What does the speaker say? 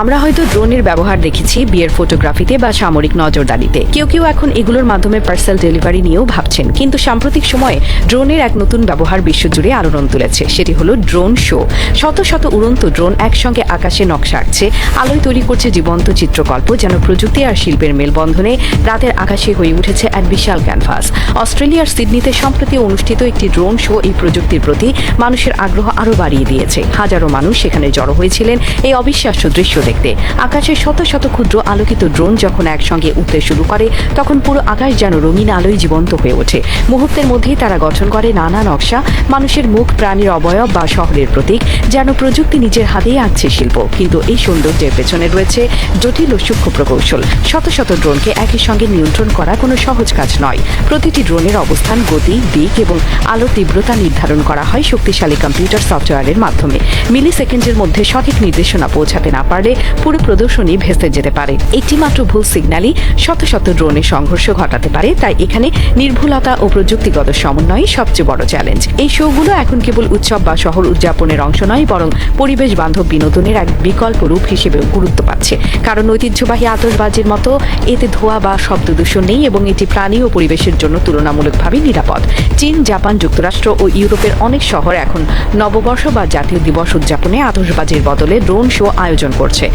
আমরা হয়তো ড্রোনের ব্যবহার দেখেছি, বিয়ের ফটোগ্রাফিতে বা সামরিক নজরদারিতে। কেউ কেউ এখন এগুলোর মাধ্যমে পার্সেল ডেলিভারি নিয়েও ভাবছেন। কিন্তু সাম্প্রতিক সময়ে ড্রোনের এক নতুন ব্যবহার বিশ্বজুড়ে আলোড়ন তুলেছে। সেটি হলো ড্রোন শো। শত শত উড়ন্ত ড্রোন একসঙ্গে আকাশে নকশা আঁকছে। আলোয় তৈরি করছে জীবন্ত চিত্রকল্প যেন প্রযুক্তি আর শিল্পের মেলবন্ধনে রাতের আকাশে হয়ে উঠেছে এক বিশাল ক্যানভাস। অস্ট্রেলিয়ার সিডনিতে সম্প্রতি অনুষ্ঠিত একটি ড্রোন শো এই প্রযুক্তির প্রতি মানুষের আগ্রহ আরও বাড়িয়ে দিয়েছে। হাজারো মানুষ সেখানে জড়ো হয়েছিলেন। এই অবিশ্বাস্য দৃশ্য দেখতে। আকাশে শত শত ক্ষুদ্র আলোকিত ড্রোন যখন একসঙ্গে উঠতে শুরু করে, তখন পুরো আকাশ যেন রঙিন আলোয় জীবন্ত হয়ে ওঠে। মুহূর্তের মধ্যেই তারা গঠন করে নানা নকশা, মানুষের মুখ, প্রাণীর অবয়ব বা শহরের প্রতীক, যেন প্রযুক্তি নিজের হাতেই আঁকছে শিল্প। কিন্তু এই সৌন্দর্যের পেছনে রয়েছে জটিল ও সূক্ষ্ম প্রকৌশল। শত শত ড্রোনকে একই সঙ্গে নিয়ন্ত্রণ করা কোনো সহজ কাজ নয়। প্রতিটি ড্রোনের অবস্থান, গতি, দিক এবং আলো তীব্রতা নির্ধারণ করা হয় শক্তিশালী কম্পিউটার সফটওয়্যারের মাধ্যমে। মিলি সেকেন্ডের মধ্যে সঠিক নির্দেশনা পৌঁছাতে না পারলে পুরো প্রদর্শনী ভেস্তে যেতে পারে। একটি মাত্র ভুল সিগন্যালই শত শত ড্রোনের সংঘর্ষ ঘটাতে পারে, তাই এখানে নির্ভুলতা ও প্রযুক্তিগত সমন্বয় সবচেয়ে বড় চ্যালেঞ্জ এই শোগুলো এখন কেবল উৎসব বা শহর উদযাপনের অংশ নয়, বরং পরিবেশ বান্ধব বিনোদনের এক বিকল্প রূপ হিসেবেও গুরুত্ব পাচ্ছে। কারণ ঐতিহ্যবাহী আতসবাজির মতো এতে ধোঁয়া বা শব্দ দূষণ নেই এবং এটি প্রাণী ও পরিবেশের জন্য তুলনামূলকভাবে নিরাপদ। চীন, জাপান, যুক্তরাষ্ট্র ও ইউরোপের অনেক শহর এখন নববর্ষ বা জাতীয় দিবস উদযাপনে আতসবাজির বদলে ড্রোন শো আয়োজন করছে। noche.